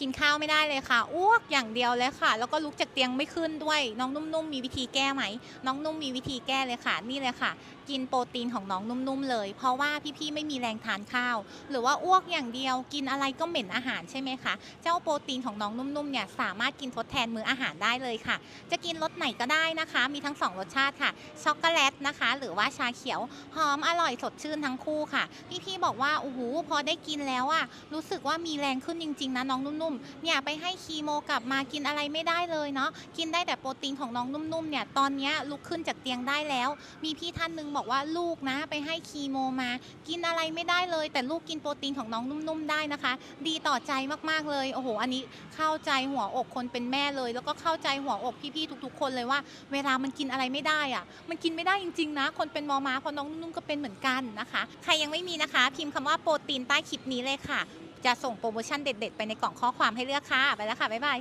กินข้าวไม่ได้เลยค่ะ อ้วกอย่างเดียวเลยค่ะ แล้วก็ลุกจากเตียงไม่ขึ้นด้วย น้องนุ่มๆ มีวิธีแก้ไหม น้องนุ่มมีวิธีแก้เลยค่ะ นี่เลยค่ะ กินโปรตีนของน้องนุ่มๆเลย เพราะว่าพี่ๆไม่มีแรงทานข้าว หรือว่าอ้วกอย่างเดียวกินอะไรก็เหม็นอาหารใช่ไหมคะ เจ้าโปรตีนของน้องนุ่มๆเนี่ยสามารถกินทดแทนมื้ออาหารได้เลยค่ะ จะกินรสไหนก็ได้นะคะ มีทั้งสองรสชาติค่ะ ช็อกโกแลตนะคะ หรือว่าชาเขียว หอมอร่อยสดชื่นทั้งคู่ค่ะ พี่ๆบอกว่าโอ้โหพอได้กินแล้วอะรู้สึกว่ามีแรงขึ้นจริงๆนะน้องนุ่มๆ เนี่ยไปให้คีโมกลับมากินอะไรไม่ได้เลยเนาะ กินได้แต่โปรตีนของน้องนุ่มๆ เนี่ยตอนนี้ลุกขึ้นจากเตียงได้แล้ว มีพี่ท่านหนึ่งบอกว่าลูกนะไปให้คีโมมา กินอะไรไม่ได้เลย แต่ลูกกินโปรตีนของน้องนุ่มๆได้นะคะ ดีต่อใจมากๆเลยโอ้โหอันนี้เข้าใจหัวอกคนเป็นแม่เลย แล้วก็เข้าใจหัวอกพี่ๆทุก ๆ คนเลยว่า เวลามันกินอะไรไม่ได้อะมันกินไม่ได้จริง ๆ นะ คนเป็นมอมาพราะน้องนุ่มๆก็เป็นเหมือนกันนะคะ ใครยังไม่มีนะคะ พิมพ์คำว่าโปรตีนใต้คลิปนี้เลยค่ะ จะส่งโปรโมชั่นเด็ด ๆ ไปในกล่องข้อความให้เลือกค่ะไปแล้วค่ะบ๊ายบาย